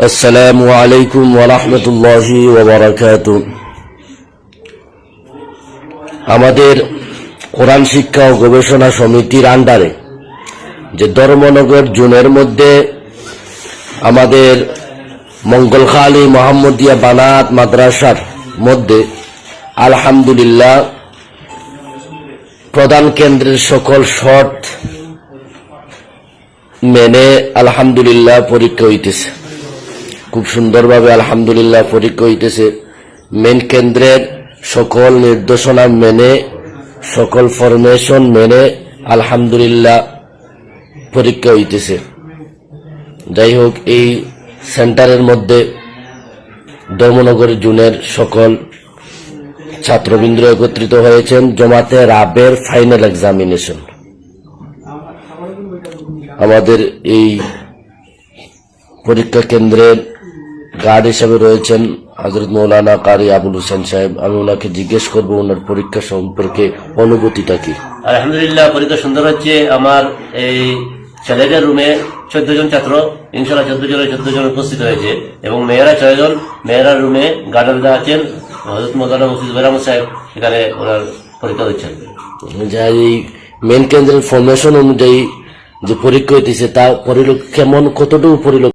আসসালামু আলাইকুম ওরহমতুল্লাহি ওবরাকাত আমাদের কোরআন শিক্ষা ও গবেষণা সমিতির আন্ডারে যে ধর্মনগর জুনের মধ্যে আমাদের মঙ্গলখালী মোহাম্মদিয়া বানাত মাদ্রাসার মধ্যে আলহামদুলিল্লাহ প্রধান কেন্দ্রের সকল শর্ত মেনে আলহামদুলিল্লাহ পরীক্ষা হইতেছে। খুব সুন্দরভাবে আলহামদুলিল্লাহ পরীক্ষা হইতেছে। মেন কেন্দ্রের সকল নির্দেশনা মেনে, সকল ফরমেশন মেনে আলহামদুলিল্লাহ পরীক্ষা হইতেছে। যাই হোক, এই সেন্টারের মধ্যে দমনগর জুনের সকল ছাত্রবৃন্দ একত্রিত হয়েছেন। জমাতে রাবের ফাইনাল এক্সামিনেশন আমাদের এই পরীক্ষা কেন্দ্রের গার্ড হিসাবে রয়েছেন হজরত মৌলানা কারি আবুল হোসেন সাহেব। আমি ওনাকে জিজ্ঞেস করব ওনার পরীক্ষা সম্পর্কে অনুভূতিটা কি? আলহামদুলিল্লাহ পরীক্ষা সুন্দর হচ্ছে। আমার এই ছেলেদের রুমে চোদ্দ জন ছাত্র ইনশাল্লাহ চোদ্দ জনের চোদ্দ জন উপস্থিত হয়েছে। এবং মেয়েরা ছয় জন মেয়েরা রুমে গার্ডাররা আছেন। হজরত মৌলানা মুফিজ বেরাম সাহেব এখানে ওনার পরীক্ষা দিচ্ছেন। যা এই মেন কেন্দ্রের ফরমেশন অনুযায়ী যে পরীক্ষা হইতেছে তা পরিলোক কেমন কতটুকু পরিলোক